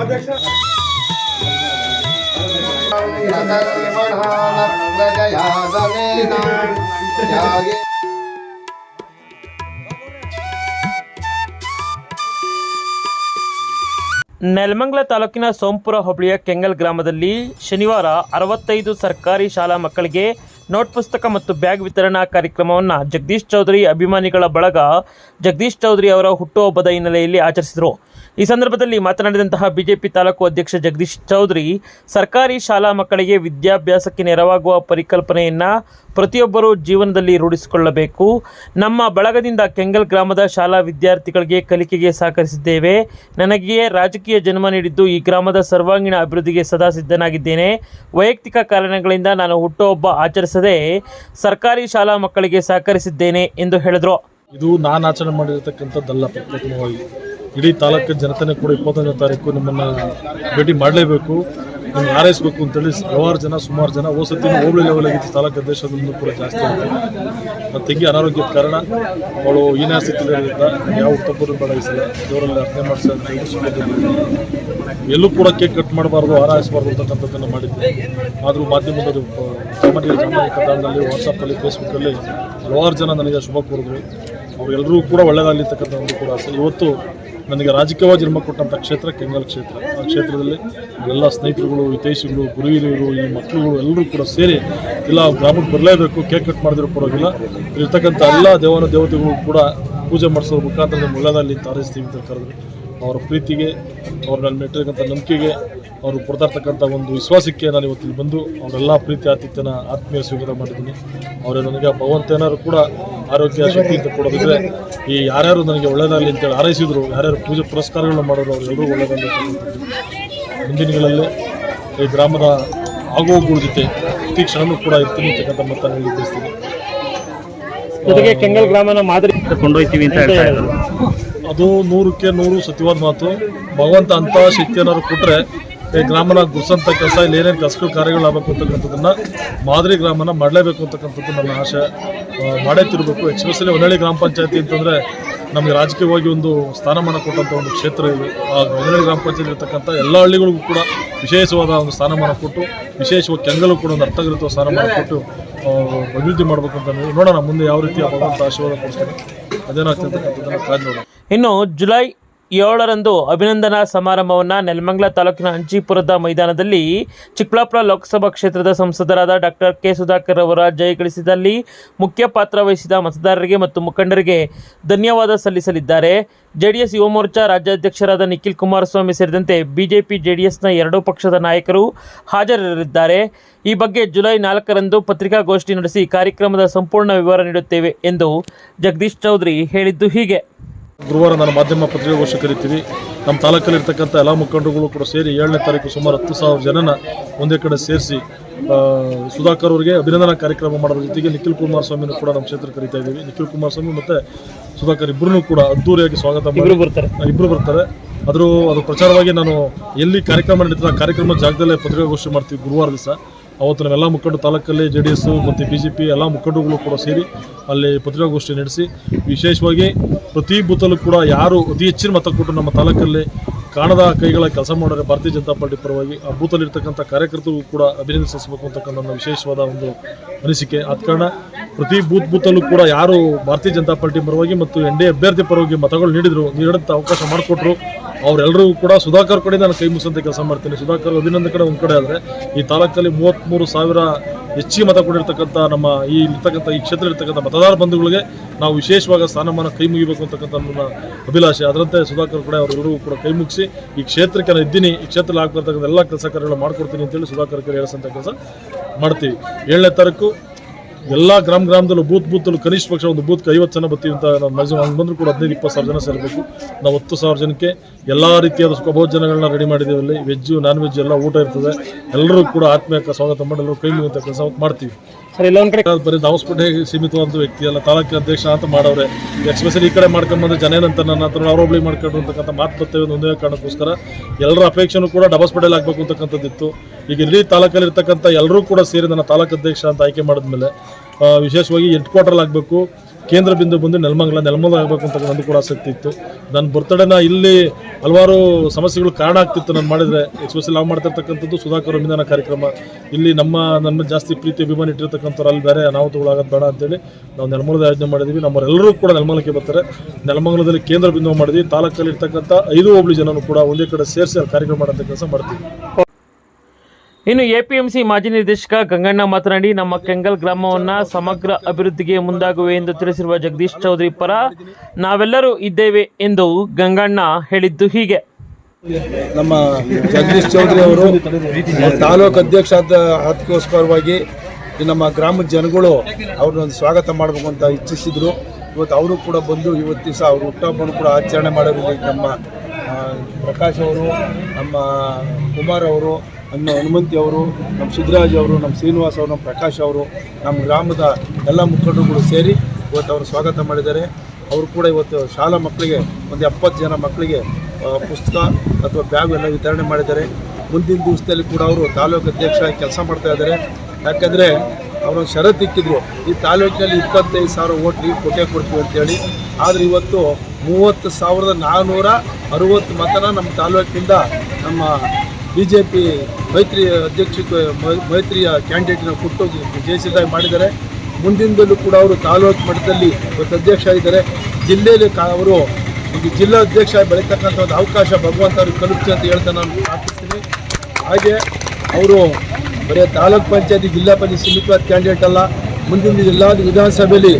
ಅಧ್ಯಕ್ಷ ನೆಲಮಂಗಲ ತಾಲೂಕಿನ ಸೋಂಪುರ ಹೋಬಳಿಯ ಕೆಂಗಲ್ ಗ್ರಾಮದಲ್ಲಿ ಶನಿವಾರ ಅರವತ್ತೈದು ಸರ್ಕಾರಿ ಶಾಲಾ ಮಕ್ಕಳಿಗೆ ನೋಟ್ ಪುಸ್ತಕ ಮತ್ತು ಬ್ಯಾಗ್ ವಿತರಣಾ ಕಾರ್ಯಕ್ರಮವನ್ನು ಜಗದೀಶ್ ಚೌಧರಿ ಅಭಿಮಾನಿಗಳ ಬಳಗ ಜಗದೀಶ್ ಚೌಧರಿ ಅವರ ಹುಟ್ಟುಹಬ್ಬದ ಹಿನ್ನೆಲೆಯಲ್ಲಿ ಆಚರಿಸಿದರು. ಈ ಸಂದರ್ಭದಲ್ಲಿ ಮಾತನಾಡಿದಂತಹ ಬಿಜೆಪಿ ತಾಲೂಕು ಅಧ್ಯಕ್ಷ ಜಗದೀಶ್ ಚೌಧರಿ, ಸರ್ಕಾರಿ ಶಾಲಾ ಮಕ್ಕಳಿಗೆ ವಿದ್ಯಾಭ್ಯಾಸಕ್ಕೆ ನೆರವಾಗುವ ಪರಿಕಲ್ಪನೆಯನ್ನು ಪ್ರತಿಯೊಬ್ಬರೂ ಜೀವನದಲ್ಲಿ ರೂಢಿಸಿಕೊಳ್ಳಬೇಕು. ನಮ್ಮ ಬಳಗದಿಂದ ಕೆಂಗಲ್ ಗ್ರಾಮದ ಶಾಲಾ ವಿದ್ಯಾರ್ಥಿಗಳಿಗೆ ಕಲಿಕೆಗೆ ಸಹಕರಿಸಿದ್ದೇವೆ. ನನಗೆ ರಾಜಕೀಯ ಜನ್ಮ ನೀಡಿದ್ದು ಈ ಗ್ರಾಮದ ಸರ್ವಾಂಗೀಣ ಅಭಿವೃದ್ಧಿಗೆ ಸದಾ ಸಿದ್ಧನಾಗಿದ್ದೇನೆ. ವೈಯಕ್ತಿಕ ಕಾರಣಗಳಿಂದ ನಾನು ಹುಟ್ಟುಹಬ್ಬ ಆಚರಿಸದೆ ಸರ್ಕಾರಿ ಶಾಲಾ ಮಕ್ಕಳಿಗೆ ಸಹಕರಿಸಿದ್ದೇನೆ ಎಂದು ಹೇಳಿದರು. ಇದು ನಾನು ಆಚರಣೆ ಮಾಡಿರತಕ್ಕಂಥದ್ದಲ್ಲ ಪ್ರಪ್ರಥಮವಾಗಿ ಇಡೀ ತಾಲೂಕಿನ ಜನತೆನೇ ಕೂಡ ಇಪ್ಪತ್ತೊಂದನೇ ತಾರೀಕು ನಿಮ್ಮನ್ನು ಭೇಟಿ ಮಾಡಲೇಬೇಕು. ನಿಮ್ಗೆ ಹಾರೈಸಬೇಕು ಅಂತೇಳಿ ಹಲವಾರು ಜನ, ಸುಮಾರು ಜನ ಹೋಸತಿ ಹೋಬಳಿ ಲೆವೆಲ್ ಆಗಿತ್ತು ತಾಲೂಕು ದೇಶದಿಂದ ಕೂಡ ಜಾಸ್ತಿ ಆಯಿತು ಮತ್ತೆ ತಂಗಿ ಅನಾರೋಗ್ಯದ ಕಾರಣ ಅವಳು ಹೀನ ಸ್ಥಿತಿಯಲ್ಲಿದ್ದ, ಯಾವ ತಪ್ಪು ಬಳಸಿಲ್ಲ ದೇವರಲ್ಲಿ ಅರ್ಥ ಮಾಡಿಸಿದ ಎಲ್ಲೂ ಕೂಡ ಕೇಕ್ ಕಟ್ ಮಾಡಬಾರ್ದು, ಹಾರೈಸಬಾರ್ದು ಅಂತಕ್ಕಂಥದ್ದನ್ನು ಮಾಡಿದ್ದೆ. ಆದರೂ ಮಾಧ್ಯಮದಲ್ಲಿ ಸಾಮಾನ್ಯ ಸಾಮಾಜಿಕ ತಾಣದಲ್ಲಿ ವಾಟ್ಸಪ್ಪಲ್ಲಿ ಫೇಸ್ಬುಕ್ಕಲ್ಲಿ ಹಲವಾರು ಜನ ನನಗೆ ಶುಭ ಕೋರಿದ್ರು. ಅವರೆಲ್ಲರೂ ಕೂಡ ಒಳ್ಳೆಯದಾಗಲಿರ್ತಕ್ಕಂಥ ಒಂದು ಕೂಡ ಇವತ್ತು ನನಗೆ ರಾಜಕೀಯವಾಗಿ ಜನ್ಮ ಕೊಟ್ಟಂಥ ಕ್ಷೇತ್ರ ಕೆಂಗಲ್ ಕ್ಷೇತ್ರ. ಆ ಕ್ಷೇತ್ರದಲ್ಲಿ ಎಲ್ಲ ಸ್ನೇಹಿತರುಗಳು, ಹಿತೈಷಿಗಳು ಗುರು ಹಿರಿಯರು ಈ ಮಕ್ಕಳುಗಳು ಎಲ್ಲರೂ ಕೂಡ ಸೇರಿ ಇಲ್ಲ ಗ್ರಾಮಕ್ಕೆ ಬರಲೇಬೇಕು, ಕೇಕ್ ಕಟ್ ಮಾಡಿದ್ರು ಪರವಾಗಿಲ್ಲ. ಇರ್ತಕ್ಕಂಥ ಎಲ್ಲ ದೇವನ ದೇವತೆಗಳು ಕೂಡ ಪೂಜೆ ಮಾಡಿಸೋ ಮುಖಾಂತರ ನಿಮ್ಮ ಒಳ್ಳೆಯದಲ್ಲಿ ತಾರಿಸ್ತೀವಿ ಅಂತ ಕರೆದ್ರು ಅವರ ಪ್ರೀತಿಗೆ ಅವ್ರ ನನ್ನ ಇಟ್ಟಿರ್ತಕ್ಕಂಥ ನಂಬಿಕೆಗೆ ಅವರು ಕೊಡ್ತಾ ಇರ್ತಕ್ಕಂಥ ಒಂದು ವಿಶ್ವಾಸಕ್ಕೆ ನಾನು ಇವತ್ತು ಇಲ್ಲಿ ಬಂದು ಅವರೆಲ್ಲ ಪ್ರೀತಿ ಆತಿಥ್ಯನ ಆತ್ಮೀಯ ಸ್ವೀಕಾರ ಮಾಡಿದ್ದೀನಿ. ಅವರೇ ನನಗೆ ಭಗವಂತ ಏನಾದ್ರು ಕೂಡ ಆರೋಗ್ಯ ಶಕ್ತಿ ಅಂತ ಕೊಡೋದಿದ್ರೆ ಈ ಯಾರ್ಯಾರು ನನಗೆ ಒಳ್ಳೇದಾಗಲಿ ಅಂತೇಳಿ ಹಾರೈಸಿದ್ರು ಯಾರ್ಯಾರು ಪೂಜೆ ಪುರಸ್ಕಾರಗಳನ್ನ ಮಾಡೋರು ಅವರೆಲ್ಲರೂ ಒಳ್ಳೇದಾಗಲಿ ಮುಂದಿನಗಳಲ್ಲಿ ಮುಂದಿನ ದಿನಗಳಲ್ಲಿ ಈ ಗ್ರಾಮದ ಆಗೋಗುಗಳ ಜೊತೆ ಪ್ರತಿ ಕ್ಷಣನೂ ಕೂಡ ಇರ್ತೀನಿ ಅಂತಕ್ಕಂಥ ಮಾತನ್ನು ಹೇಳಿ ಬಯಸ್ತೀನಿ ಜೊತೆಗೆ ಕೆಂಗಲ್ ಗ್ರಾಮನ ಮಾದರಿ ಕೊಂಡೊಯ್ತೀವಿ ಅಂತ ಹೇಳ್ತಾ ಇದ್ದಾರೆ. ಅದು ನೂರಕ್ಕೆ ನೂರು ಸತ್ಯವಾದ ಮಾತು. ಭಗವಂತ ಅಂತ ಶಕ್ತಿ ಏನಾದ್ರು ಕೊಟ್ಟರೆ ಈ ಗ್ರಾಮನ ಗುರ್ಸಂತ ಕೆಲಸ ಇಲ್ಲಿ ಏನೇನು ಕೆಲಸಗಳು ಕಾರ್ಯಗಳಾಗಬೇಕು ಅಂತಕ್ಕಂಥದ್ದನ್ನ ಮಾದರಿ ಗ್ರಾಮನ ಮಾಡಲೇಬೇಕು ಅಂತಕ್ಕಂಥದ್ದು ನನ್ನ ಆಸೆ ಆ, ಮಾಡೇ ತಿರಬೇಕು. ಎಕ್ಸ್ಪೆಷಲಿ ಹೊನ್ನಳ್ಳಿ ಗ್ರಾಮ ಪಂಚಾಯತಿ ಅಂತಂದರೆ ನಮಗೆ ರಾಜಕೀಯವಾಗಿ ಒಂದು ಸ್ಥಾನಮಾನ ಕೊಟ್ಟಂಥ ಒಂದು ಕ್ಷೇತ್ರ ಇದೆ. ಆ ಹೊನ್ನಳ್ಳಿ ಗ್ರಾಮ ಪಂಚಾಯತಿ ಇರ್ತಕ್ಕಂಥ ಎಲ್ಲ ಹಳ್ಳಿಗಳಿಗೂ ಕೂಡ ವಿಶೇಷವಾದ ಒಂದು ಸ್ಥಾನಮಾನ ಕೊಟ್ಟು ವಿಶೇಷವಾಗಿ ಕೆಂಗಲು ಕೂಡ ಒಂದು ಅರ್ಥಗೃತ ಸ್ಥಾನಮಾನ ಕೊಟ್ಟು ಅಭಿವೃದ್ಧಿ ಮಾಡಬೇಕು ಅಂತ ನೋಡೋಣ ಮುಂದೆ ಯಾವ ರೀತಿ ಭಗವಂತ ಆಶೀರ್ವಾದ ಕೊಡ್ತಾನೆ ಅದೇನಾಗ್ತದೆ ಕಾಜ್ ನೋಡೋಣ. ಇನ್ನು ಜುಲೈ ಏಳರಂದು ಅಭಿನಂದನಾ ಸಮಾರಂಭವನ್ನು ನೆಲಮಂಗಲ ತಾಲೂಕಿನ ಅಂಚಿಪುರದ ಮೈದಾನದಲ್ಲಿ ಚಿಕ್ಕಬಳ್ಳಾಪುರ ಲೋಕಸಭಾ ಕ್ಷೇತ್ರದ ಸಂಸದರಾದ ಡಾಕ್ಟರ್ ಕೆ ಸುಧಾಕರ್ ಅವರ ಜಯಗಳಿಸಿದಲ್ಲಿ ಮುಖ್ಯ ಪಾತ್ರ ವಹಿಸಿದ ಮತದಾರರಿಗೆ ಮತ್ತು ಮುಖಂಡರಿಗೆ ಧನ್ಯವಾದ ಸಲ್ಲಿಸಲಿದ್ದಾರೆ. ಜೆಡಿಎಸ್ ಯುವ ಮೋರ್ಚಾ ರಾಜ್ಯಾಧ್ಯಕ್ಷರಾದ ನಿಖಿಲ್ ಕುಮಾರಸ್ವಾಮಿ ಸೇರಿದಂತೆ ಬಿಜೆಪಿ, ಜೆಡಿಎಸ್ನ ಎರಡೂ ಪಕ್ಷದ ನಾಯಕರು ಹಾಜರಿರಲಿದ್ದಾರೆ. ಈ ಬಗ್ಗೆ ಜುಲೈ ನಾಲ್ಕರಂದು ಪತ್ರಿಕಾಗೋಷ್ಠಿ ನಡೆಸಿ ಕಾರ್ಯಕ್ರಮದ ಸಂಪೂರ್ಣ ವಿವರ ನೀಡುತ್ತೇವೆ ಎಂದು ಜಗದೀಶ್ ಚೌಧರಿ ಹೇಳಿದ್ದು ಹೀಗೆ. ಗುರುವಾರ ನಾನು ಮಾಧ್ಯಮ ಪತ್ರಿಕಾಗೋಷ್ಠಿ ಕರಿತೀವಿ ನಮ್ಮ ತಾಲೂಕಲ್ಲಿರ್ತಕ್ಕಂಥ ಎಲ್ಲ ಮುಖಂಡರುಗಳು ಕೂಡ ಸೇರಿ ಏಳನೇ ತಾರೀಕು ಸುಮಾರು ಹತ್ತು ಸಾವಿರ ಜನನ ಒಂದೇ ಕಡೆ ಸೇರಿಸಿ ಸುಧಾಕರ್ ಅವರಿಗೆ ಅಭಿನಂದನಾ ಕಾರ್ಯಕ್ರಮ ಮಾಡೋದ್ರ ಜೊತೆಗೆ ನಿಖಿಲ್ ಕುಮಾರಸ್ವಾಮಿನೂ ಕೂಡ ನಮ್ಮ ಕ್ಷೇತ್ರ ಕರಿತಾ ಇದ್ದೀವಿ. ನಿಖಿಲ್ ಕುಮಾರಸ್ವಾಮಿ ಮತ್ತು ಸುಧಾಕರ್ ಇಬ್ಬರೂ ಕೂಡ ಅದ್ದೂರಿಯಾಗಿ ಸ್ವಾಗತ ಮಾಡಿ ಬರ್ತಾರೆ. ಇಬ್ಬರು ಬರ್ತಾರೆ. ಆದರೂ ಅದು ಪ್ರಚಾರವಾಗಿ ನಾನು ಎಲ್ಲಿ ಕಾರ್ಯಕ್ರಮ ನಡೀತದೆ ಆ ಕಾರ್ಯಕ್ರಮ ಜಾಗದಲ್ಲೇ ಪತ್ರಿಕಾಗೋಷ್ಠಿ ಮಾಡ್ತೀವಿ ಗುರುವಾರ ದಿವಸ. ಅವತ್ತು ನಾವೆಲ್ಲ ಮುಖಂಡರು ತಾಲೂಕಲ್ಲಿ ಜೆ ಡಿ ಎಸ್ ಮತ್ತು ಬಿ ಜೆ ಪಿ ಎಲ್ಲ ಮುಖಂಡರುಗಳು ಕೂಡ ಸೇರಿ ಅಲ್ಲಿ ಪತ್ರಿಕಾಗೋಷ್ಠಿ ನಡೆಸಿ, ವಿಶೇಷವಾಗಿ ಪ್ರತಿ ಬೂತಲ್ಲೂ ಕೂಡ ಯಾರು ಅತಿ ಹೆಚ್ಚಿನ ಮತ ಕೊಟ್ಟು ನಮ್ಮ ತಾಲೂಕಲ್ಲಿ ಕಾಣದ ಕೈಗಳ ಕೆಲಸ ಮಾಡಿದ್ರೆ ಭಾರತೀಯ ಜನತಾ ಪಾರ್ಟಿ ಪರವಾಗಿ, ಆ ಬೂತಲ್ಲಿರ್ತಕ್ಕಂಥ ಕಾರ್ಯಕರ್ತರಿಗೂ ಕಾರ್ಯಕರ್ತರು ಕೂಡ ಅಭಿನಂದಿಸಬೇಕು ಅಂತಕ್ಕಂಥ ನನ್ನ ವಿಶೇಷವಾದ ಒಂದು ಅನಿಸಿಕೆ. ಆದ ಕಾರಣ ಪ್ರತಿ ಬೂತ್ ಬೂತಲ್ಲೂ ಕೂಡ ಯಾರು ಭಾರತೀಯ ಜನತಾ ಪಾರ್ಟಿ ಪರವಾಗಿ ಮತ್ತು ಎನ್ ಡಿ ಅಭ್ಯರ್ಥಿ ಪರವಾಗಿ ಮತಗಳು ನೀಡಿದ್ರು ನೀಡಂತ ಅವಕಾಶ ಮಾಡಿಕೊಟ್ರು. ಅವರೆಲ್ಲರೂ ಕೂಡ ಸುಧಾಕರ್ ಕಡೆ ನಾನು ಕೈ ಮುಗಿಸಂತ ಕೆಲಸ ಮಾಡ್ತೀನಿ. ಸುಧಾಕರ್ ಅಭಿನಂದನೆ ಕಡೆ ಒಂದು ಕಡೆ ಆದರೆ, ಈ ತಾಲೂಕಲ್ಲಿ ಮೂವತ್ತ್ಮೂರು ಸಾವಿರ ಹೆಚ್ಚಿಗೆ ಮತ ಕೊಟ್ಟಿರ್ತಕ್ಕಂಥ ನಮ್ಮ ಈ ಇರ್ತಕ್ಕಂಥ, ಈ ಕ್ಷೇತ್ರ ಇರ್ತಕ್ಕಂಥ ಮತದಾರ ಬಂಧುಗಳಿಗೆ ನಾವು ವಿಶೇಷವಾಗಿ ಸ್ಥಾನಮಾನ ಕೈ ಮುಗಿಬೇಕು ಅಂತಕ್ಕಂಥ ನನ್ನ ಅಭಿಲಾಷೆ. ಅದರಂತೆ ಸುಧಾಕರ್ ಕೂಡ ಅವರೆಲ್ಲರೂ ಕೂಡ ಕೈ ಮುಗಿಸಿ, ಈ ಕ್ಷೇತ್ರಕ್ಕೆ ನಾನು ಇದ್ದೀನಿ, ಈ ಕ್ಷೇತ್ರದಲ್ಲಿ ಆಗ್ತಿರ್ತಕ್ಕಂಥ ಎಲ್ಲ ಕೆಲಸ ಕಾರ್ಯಗಳು ಮಾಡ್ಕೊಡ್ತೀನಿ ಅಂತೇಳಿ ಸುಧಾಕರ್ ಹೇಳಿಸಂತ ಕೆಲಸ ಮಾಡ್ತೀವಿ. ಏಳನೇ ತಾರೀಕು ಎಲ್ಲ ಗ್ರಾಮ ಗ್ರಾಮದಲ್ಲೂ ಬೂತ್ ಬೂತಲ್ಲೂ ಕನಿಷ್ಠ ಪಕ್ಷ ಒಂದು ಬೂತ್ಗೆ ಐವತ್ತು ಜನ ಬರ್ತೀವಿ ಅಂತ ನಾವು ಮ್ಯಾಕ್ಸಿಮಮ್ ಹಂಗೆ ಬಂದರೂ ಕೂಡ ಹದಿನೈದು, ಇಪ್ಪತ್ತು ಸಾವಿರ ಜನ ಸೇರಬೇಕು. ನಾವು ಹತ್ತು ಸಾವಿರ ಜನಕ್ಕೆ ಎಲ್ಲ ರೀತಿಯಾದ ಸುಖಭೋಜನಗಳನ್ನ ರೆಡಿ ಮಾಡಿದ್ದೀವಿ ಅಲ್ಲಿ. ವೆಜ್ಜು ನಾನ್ ವೆಜ್ ಎಲ್ಲ ಊಟ ಇರ್ತದೆ. ಎಲ್ಲರೂ ಕೂಡ ಆತ್ಮೀಯಕ್ಕೆ ಸ್ವಾಗತ ಮಾಡಿ, ಎಲ್ಲರೂ ಕೈ ಮುಗಿಯುವಂಥ ಕೆಲಸ ಮಾಡ್ತೀವಿ. ಸರ್ ಕಡೆ ಬರೀ ದಾವಸ್ಪೇಟೆ ಸೀಮಿತವಾದ ವ್ಯಕ್ತಿ ಅಲ್ಲ ತಾಲೂಕು ಅಧ್ಯಕ್ಷ ಅಂತ ಮಾಡವ್ರೆ ಎಕ್ಸ್ಪೆಷಲಿ ಈ ಕಡೆ ಮಾಡ್ಕೊಂಬಂದ್ರೆ ಜನ ಏನಂತ ನನ್ನ ಹತ್ರ ಅವರೊಬ್ಳಿ ಮಾಡ್ಕೊಂಡು ಅಂತಕ್ಕಂಥ ಮಾತು ಬರ್ತೇವೆ ಒಂದೇ ಕಾರಣಕ್ಕೋಸ್ಕರ. ಎಲ್ಲರ ಅಪೇಕ್ಷೆನೂ ಕೂಡ ಡಬಸ್ಪೇಟೆಲ್ ಆಗಬೇಕು ಅಂತಕ್ಕಂಥದ್ದಿತ್ತು. ಈಗ ಇಡೀ ತಾಲೂಕಲ್ಲಿ ಇರ್ತಕ್ಕಂಥ ಎಲ್ಲರೂ ಕೂಡ ಸೇರಿ ನನ್ನ ತಾಲೂಕು ಅಧ್ಯಕ್ಷ ಅಂತ ಆಯ್ಕೆ ಮಾಡಿದ್ಮೇಲೆ ವಿಶೇಷವಾಗಿ ಹೆಡ್ ಕ್ವಾರ್ಟರ್ ಆಗಬೇಕು. ಕೇಂದ್ರ ಬಿಂದು ಬಂದು ನೆಲಮಂಗಲ ನೆಲಮಂಗಲ ಆಗಬೇಕು ಅಂತ ನಂದು ಕೂಡ ಆಸಕ್ತಿ ಇತ್ತು. ನನ್ನ ಬರ್ತಡೇನ ಇಲ್ಲಿ ಹಲವಾರು ಸಮಸ್ಯೆಗಳು ಕಾರಣ ಆಗ್ತಿತ್ತು ನಾನು ಮಾಡಿದರೆ. ಎಕ್ಸ್ಪೆಷಲಿ ನಾವು ಮಾಡ್ತಿರ್ತಕ್ಕಂಥದ್ದು ಸುಧಾಕರ್ ಅಭಿನಂದನ ಕಾರ್ಯಕ್ರಮ. ಇಲ್ಲಿ ನಮ್ಮ ನನ್ನ ಜಾಸ್ತಿ ಪ್ರೀತಿ, ಅಭಿಮಾನ ಇಟ್ಟಿರ್ತಕ್ಕಂಥವ್ರು ಅಲ್ಲಿ ಬೇರೆ ಅನಾಹುತಗಳಾಗೋದು ಬೇಡ ಅಂತೇಳಿ ನಾವು ನೆಲಮಂಗಲದ ಆಯೋಜನೆ ಮಾಡಿದ್ವಿ. ನಮ್ಮವರೆಲ್ಲರೂ ಕೂಡ ನೆಲಮಂಗಲಕ್ಕೆ ಬರ್ತಾರೆ. ನೆಲಮಂಗಲದಲ್ಲಿ ಕೇಂದ್ರ ಬಿಂದು ಮಾಡಿದ್ವಿ. ತಾಲೂಕಲ್ಲಿ ಇರ್ತಕ್ಕಂಥ ಐದು ಹೋಬಳಿ ಜನರು ಕೂಡ ಒಂದೇ ಕಡೆ ಸೇರಿಸಿ ಕಾರ್ಯಕ್ರಮ ಮಾಡೋಂಥ ಕೆಲಸ ಮಾಡ್ತೀವಿ. ಇನ್ನು ಎಪಿಎಂಸಿ ಮಾಜಿ ನಿರ್ದೇಶಕ ಗಂಗಣ್ಣ ಮಾತನಾಡಿ, ನಮ್ಮ ಕೆಂಗಲ್ ಗ್ರಾಮವನ್ನ ಸಮಗ್ರ ಅಭಿವೃದ್ಧಿಗೆ ಮುಂದಾಗುವೆ ಎಂದು ತಿಳಿಸಿರುವ ಜಗದೀಶ್ ಚೌಧರಿ ಪರ ನಾವೆಲ್ಲರೂ ಇದ್ದೇವೆ ಎಂದು ಗಂಗಣ್ಣ ಹೇಳಿದ್ದು ಹೀಗೆ. ನಮ್ಮ ಜಗದೀಶ್ ಚೌಧರಿ ಅವರು ತಾಲೂಕು ಅಧ್ಯಕ್ಷ ಆದಕ್ಕೋಸ್ಕರವಾಗಿ ನಮ್ಮ ಗ್ರಾಮದ ಜನಗಳು ಅವ್ರನ್ನೊಂದು ಸ್ವಾಗತ ಮಾಡಬೇಕು ಅಂತ ಇಚ್ಛಿಸಿದ್ರು. ಇವತ್ತು ಅವರು ಕೂಡ ಬಂದು ಇವತ್ತು ದಿವಸ ಅವ್ರ ಹುಟ್ಟಹಬ್ಬವನ್ನು ಕೂಡ ಆಚರಣೆ ಮಾಡೋದ್ರಲ್ಲಿ ನಮ್ಮ ಪ್ರಕಾಶ್ ಅವರು, ನಮ್ಮ ಕುಮಾರ್ ಅವರು ನಮ್ಮ ಹನುಮಂತಿ ಅವರು ನಮ್ಮ ಸಿದ್ದರಾಜ್ ಅವರು ನಮ್ಮ ಶ್ರೀನಿವಾಸ್ ಅವರು ನಮ್ಮ ಪ್ರಕಾಶ್ ಅವರು ನಮ್ಮ ಗ್ರಾಮದ ಎಲ್ಲ ಮುಖಂಡರುಗಳು ಸೇರಿ ಇವತ್ತು ಅವರು ಸ್ವಾಗತ ಮಾಡಿದ್ದಾರೆ. ಅವರು ಕೂಡ ಇವತ್ತು ಶಾಲಾ ಮಕ್ಕಳಿಗೆ ಒಂದು ಎಪ್ಪತ್ತು ಜನ ಮಕ್ಕಳಿಗೆ ಪುಸ್ತಕ ಅಥವಾ ಬ್ಯಾಗ್ ಎಲ್ಲ ವಿತರಣೆ ಮಾಡಿದ್ದಾರೆ. ಮುಂದಿನ ದಿವಸದಲ್ಲಿ ಕೂಡ ಅವರು ತಾಲೂಕು ಅಧ್ಯಕ್ಷರಾಗಿ ಕೆಲಸ ಮಾಡ್ತಾ ಇದ್ದಾರೆ. ಯಾಕಂದರೆ ಅವರು ಷರತ್ತು ಇಕ್ಕಿದ್ರು ಈ ತಾಲೂಕಿನಲ್ಲಿ ಇಪ್ಪತ್ತೈದು ಸಾವಿರ ಓಟ್ ನೀವು ಕೊಟ್ಟೆ ಕೊಡ್ತೀವಿ ಅಂತೇಳಿ. ಆದರೆ ಇವತ್ತು ಮೂವತ್ತು ಸಾವಿರದ ನಾನ್ನೂರ ಅರುವತ್ತು ಮತನ ನಮ್ಮ ತಾಲೂಕಿನಿಂದ ನಮ್ಮ ಬಿ ಜೆ ಪಿ ಮೈತ್ರಿ ಅಧ್ಯಕ್ಷ ಮೈತ್ರಿಯ ಕ್ಯಾಂಡಿಡೇಟ್ನ ಕೊಟ್ಟೋಗಿ ಜಯಿಸಿದಾಗ ಮಾಡಿದ್ದಾರೆ. ಮುಂದಿನದಲ್ಲೂ ಕೂಡ ಅವರು ತಾಲೂಕು ಮಟ್ಟದಲ್ಲಿ ಇವತ್ತು ಅಧ್ಯಕ್ಷ ಆಗಿದ್ದಾರೆ. ಜಿಲ್ಲೆಯಲ್ಲಿ ಅವರು ಒಂದು ಜಿಲ್ಲಾ ಅಧ್ಯಕ್ಷ ಬೆಳೀತಕ್ಕಂಥ ಒಂದು ಅವಕಾಶ ಭಗವಂತ ಅವ್ರಿಗೆ ಅಂತ ಹೇಳ್ತಾ ನಾನು ಪ್ರಾರ್ಥಿಸ್ತೀನಿ. ಹಾಗೆ ಅವರು ಬರೀ ತಾಲೂಕ್ ಪಂಚಾಯತಿ, ಜಿಲ್ಲಾ ಪಂಚಾಯತ್ ಸೀಮಿತವಾದ ಕ್ಯಾಂಡಿಡೇಟ್ ಅಲ್ಲ. ಮುಂದಿನ ಜಿಲ್ಲಾ ವಿಧಾನಸಭೆಯಲ್ಲಿ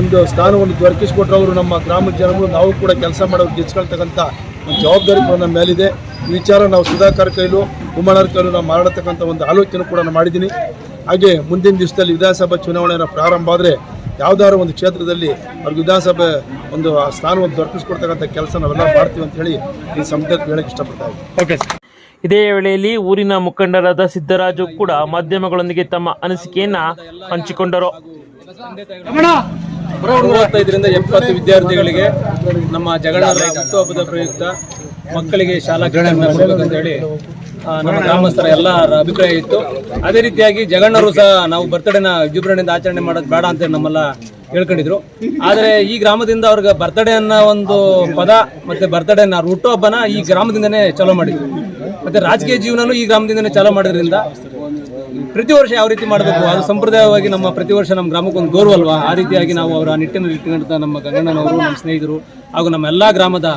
ಒಂದು ಸ್ಥಾನವನ್ನು ದೊರಕಿಸಿಕೊಟ್ರೆ ಅವರು ನಮ್ಮ ಗ್ರಾಮದ ಜನಗಳು ನಾವು ಕೂಡ ಕೆಲಸ ಮಾಡೋರು ಗೆಚ್ಕೊಳ್ತಕ್ಕಂಥ ಒಂದು ಜವಾಬ್ದಾರಿ ಕೂಡ ನಮ್ಮ ಮೇಲಿದೆ. ವಿಚಾರ ನಾವು ಸುಧಾಕರ್ ಕೈಲು ಉಮ್ಮಣ್ಣರ ಕೈಲು ನಾವು ಮಾಡತಕ್ಕಂಥ ಒಂದು ಆಲೋಚನೆ ಕೂಡ ನಾನು ಮಾಡಿದ್ದೀನಿ. ಹಾಗೆ ಮುಂದಿನ ದಿವಸದಲ್ಲಿ ವಿಧಾನಸಭಾ ಚುನಾವಣೆಯ ಪ್ರಾರಂಭ ಆದರೆ ಯಾವ್ದಾದ್ರು ಒಂದು ಕ್ಷೇತ್ರದಲ್ಲಿ ಅವ್ರಿಗೆ ವಿಧಾನಸಭೆ ಒಂದು ಆ ಸ್ಥಾನವನ್ನು ದೊರಕಿಸ್ಕೊಡ್ತಕ್ಕಂಥ ಕೆಲಸ ನಾವೆಲ್ಲ ಮಾಡ್ತೀವಿ ಅಂತ ಹೇಳಿ ಈ ಸಂಸ್ಥೆ ಹೇಳಕ್ಕೆ ಇಷ್ಟಪಡ್ತಾ ಇದ್ದೀನಿ. ಓಕೆ ಇದೇ ವೇಳೆಯಲ್ಲಿ ಊರಿನ ಮುಖಂಡರಾದ ಸಿದ್ದರಾಜು ಕೂಡ ಮಾಧ್ಯಮಗಳೊಂದಿಗೆ ತಮ್ಮ ಅನಿಸಿಕೆಯನ್ನ ಹಂಚಿಕೊಂಡರು. ಮೂವತ್ತೈದರಿಂದ ಎಪ್ಪತ್ತು ವಿದ್ಯಾರ್ಥಿಗಳಿಗೆ ನಮ್ಮ ಜಗಳ ಹುಟ್ಟುಹಬ್ಬದ ಪ್ರಯುಕ್ತ ಮಕ್ಕಳಿಗೆ ಶಾಲಾ ಕಿಟ್ಟನ್ನು ಕೊಡಬೇಕಂತ ಹೇಳಿ ನಮ್ಮ ಗ್ರಾಮಸ್ಥರ ಎಲ್ಲರ ಅಭಿಪ್ರಾಯ ಇತ್ತು. ಅದೇ ರೀತಿಯಾಗಿ ಜಗಣ್ಣರು ಸಹ ನಾವು ಬರ್ತಡೇನ ವಿಜೃಂಭಣೆಯಿಂದ ಆಚರಣೆ ಮಾಡೋದು ಬೇಡ ಅಂತ ನಮ್ಮೆಲ್ಲ ಹೇಳ್ಕೊಂಡಿದ್ರು. ಆದರೆ ಈ ಗ್ರಾಮದಿಂದ ಅವ್ರಿಗೆ ಬರ್ತಡೇ ಅನ್ನೋ ಒಂದು ಪದ ಮತ್ತೆ ಬರ್ತಡೇನ ಹುಟ್ಟುಹಬ್ಬನ ಈ ಗ್ರಾಮದಿಂದನೇ ಚಾಲೂ ಮಾಡಿದ್ರು. ಮತ್ತೆ ರಾಜಕೀಯ ಜೀವನನೂ ಈ ಗ್ರಾಮದಿಂದನೇ ಚಾಲೂ ಮಾಡೋದ್ರಿಂದ ಪ್ರತಿ ವರ್ಷ ಯಾವ ರೀತಿ ಮಾಡಬೇಕು, ಅದು ಸಂಪ್ರದಾಯವಾಗಿ ನಮ್ಮ ಪ್ರತಿ ವರ್ಷ ನಮ್ಮ ಗ್ರಾಮಕ್ಕೆ ಒಂದು ಗೌರವ ಆ ರೀತಿಯಾಗಿ ನಾವು ಅವರ ನಿಟ್ಟಿನಲ್ಲಿ ಇಟ್ಕೊಂಡ ನಮ್ಮ ಗಂಗಣ್ಣನವರು, ನಮ್ಮ ಸ್ನೇಹಿತರು ಹಾಗೂ ನಮ್ಮ ಎಲ್ಲಾ ಗ್ರಾಮದ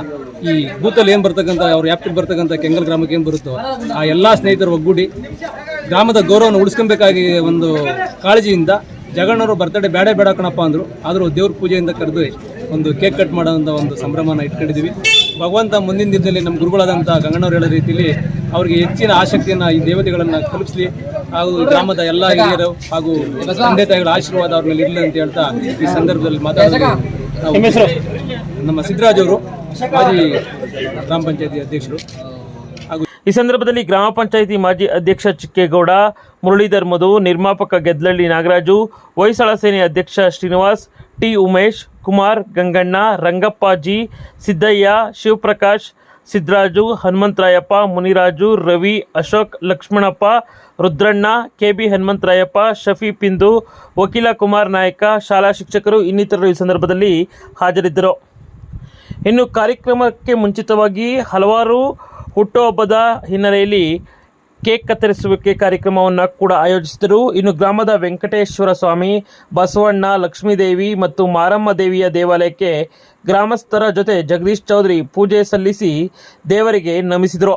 ಈ ಬೂತಲ್ಲಿ ಏನು ಬರ್ತಕ್ಕಂಥ ಅವ್ರ ವ್ಯಾಪ್ತಿಗೆ ಬರ್ತಕ್ಕಂಥ ಕೆಂಗಲ್ ಗ್ರಾಮಕ್ಕೆ ಏನು ಬರುತ್ತೋ ಆ ಎಲ್ಲ ಸ್ನೇಹಿತರು ಒಗ್ಗೂಡಿ ಗ್ರಾಮದ ಗೌರವವನ್ನು ಉಳಿಸ್ಕೊಬೇಕಾಗಿ ಒಂದು ಕಾಳಜಿಯಿಂದ ಜಗಣ್ಣವರು ಬರ್ತಡೇ ಬೇಡ ಬೇಡ ಕಣಪ್ಪ ಅಂದರು. ಆದರೂ ದೇವ್ರ ಪೂಜೆಯಿಂದ ಕರೆದು ಒಂದು ಕೇಕ್ ಕಟ್ ಮಾಡೋಂಥ ಒಂದು ಸಂಭ್ರಮನ ಇಟ್ಕೊಂಡಿದ್ದೀವಿ ಭಗವಂತ ಮುಂದಿನ ದಿನದಲ್ಲಿ ನಮ್ಮ ಗುರುಗಳಾದಂಥ ಗಂಗಣ್ಣವ್ರು ಹೇಳೋ ರೀತಿಯಲ್ಲಿ ಅವರಿಗೆ ಹೆಚ್ಚಿನ ಆಸಕ್ತಿಯನ್ನು ಈ ದೇವತೆಗಳನ್ನು ಕಲ್ಪಿಸಲಿ ಹಾಗೂ ಗ್ರಾಮದ ಎಲ್ಲ ಹಿರಿಯರು ಹಾಗೂ ತಂದೆ ತಾಯಿಗಳ ಆಶೀರ್ವಾದ ಅವ್ರ ಮೇಲೆ ಇರಲಿ ಅಂತ ಹೇಳ್ತಾ ಈ ಸಂದರ್ಭದಲ್ಲಿ ಮಾತಾಡೋದು ನಮ್ಮ ಸಿದ್ದರಾಜ್ ಅವರು. ಮಾಜಿ ಗ್ರಾಮ ಪಂಚಾಯತಿ ಅಧ್ಯಕ್ಷರು ಈ ಸಂದರ್ಭದಲ್ಲಿ ಗ್ರಾಮ ಪಂಚಾಯಿತಿ ಮಾಜಿ ಅಧ್ಯಕ್ಷ ಚಿಕ್ಕೇಗೌಡ, ಮುರಳೀಧರ್ ಮಧು, ನಿರ್ಮಾಪಕ ಗೆದ್ಲಳ್ಳಿ ನಾಗರಾಜು, ಹೊಯ್ಸಳ ಸೇನೆ ಅಧ್ಯಕ್ಷ Srinivas, T Umesh, Kumar Ganganna, Rangappaji, Siddaiah, Shivaprakash, Siddaraju, Hanumantharayappa, Muniraju, Ravi, Ashok, Lakshmanappa, Rudranna K B Hanumantharayappa, Shafi ಪಿಂದು, ವಕೀಲ ಕುಮಾರ್ ನಾಯಕ, ಶಾಲಾ ಶಿಕ್ಷಕರು ಇನ್ನಿತರರು ಈ ಸಂದರ್ಭದಲ್ಲಿ ಹಾಜರಿದ್ದರು. ಇನ್ನು ಕಾರ್ಯಕ್ರಮಕ್ಕೆ ಮುಂಚಿತವಾಗಿ ಹಲವಾರು ಹುಟ್ಟುಹಬ್ಬದ ಹಿನ್ನೆಲೆಯಲ್ಲಿ ಕೇಕ್ ಕತ್ತರಿಸುವಿಕೆ ಕಾರ್ಯಕ್ರಮವನ್ನು ಕೂಡ ಆಯೋಜಿಸಿದರು. ಇನ್ನು ಗ್ರಾಮದ ವೆಂಕಟೇಶ್ವರ ಸ್ವಾಮಿ, ಬಸವಣ್ಣ ಲಕ್ಷ್ಮೀದೇವಿ ಮತ್ತು ಮಾರಮ್ಮ ದೇವಿಯ ದೇವಾಲಯಕ್ಕೆ ಗ್ರಾಮಸ್ಥರ ಜೊತೆ ಜಗದೀಶ್ ಚೌಧರಿ ಪೂಜೆ ಸಲ್ಲಿಸಿ ದೇವರಿಗೆ ನಮಿಸಿದರು.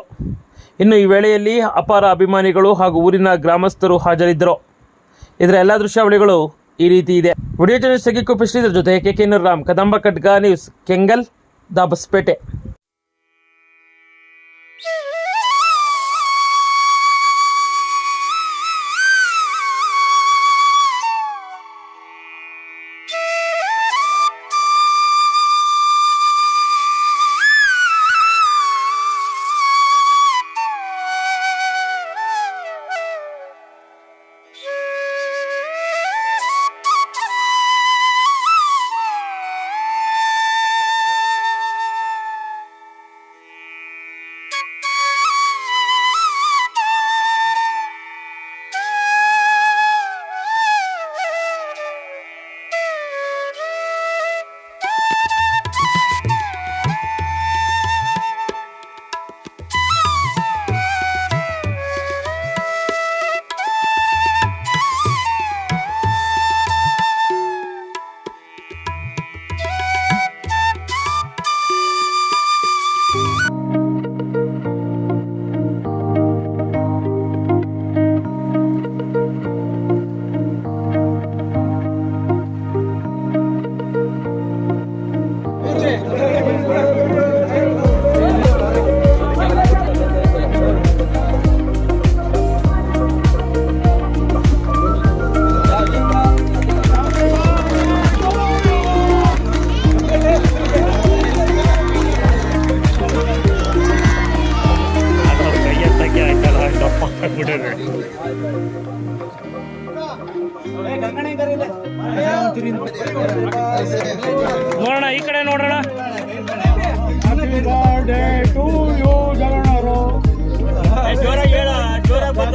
ಇನ್ನು ಈ ವೇಳೆಯಲ್ಲಿ ಅಪಾರ ಅಭಿಮಾನಿಗಳು ಹಾಗೂ ಊರಿನ ಗ್ರಾಮಸ್ಥರು ಹಾಜರಿದ್ದರು. ಇದರ ಎಲ್ಲ ದೃಶ್ಯಾವಳಿಗಳು ಈ ರೀತಿ ಇದೆ. ವಿಡಿಯೋ ಜನ ಸಗಿ ಪಿಶ್ರೀದ್ರ ಜೊತೆ ಕೆ ಕೆ ರಾಮ್ ಕದಂಬ ಕಟ್ಗಾ ನ್ಯೂಸ್, ಕೆಂಗಲ್. ದಾಬಸ್ಪೇಟೆ ನೋಡೋಣ ಈ ಕಡೆ ನೋಡೋಣ ಜೋರಾಗಿ ಹೇಳ ಜೋರಾಗಿ ಬಂದ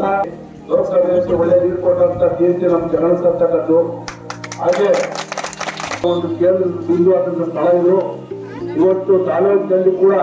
ದಿವಸ ಲೋಕಸಭೆಯಲ್ಲಿ ಒಳ್ಳೆ ಕೀರ್ತಿ ನಮ್ಮ ಜಗಳ ಸರ್ತಕ್ಕದ್ದು ಹಾಗೆ ಒಂದು ಕೇಂದ್ರ ಬಿಂದು ಇದು. ಇವತ್ತು ತಾಲೂಕಿನಲ್ಲಿ ಕೂಡ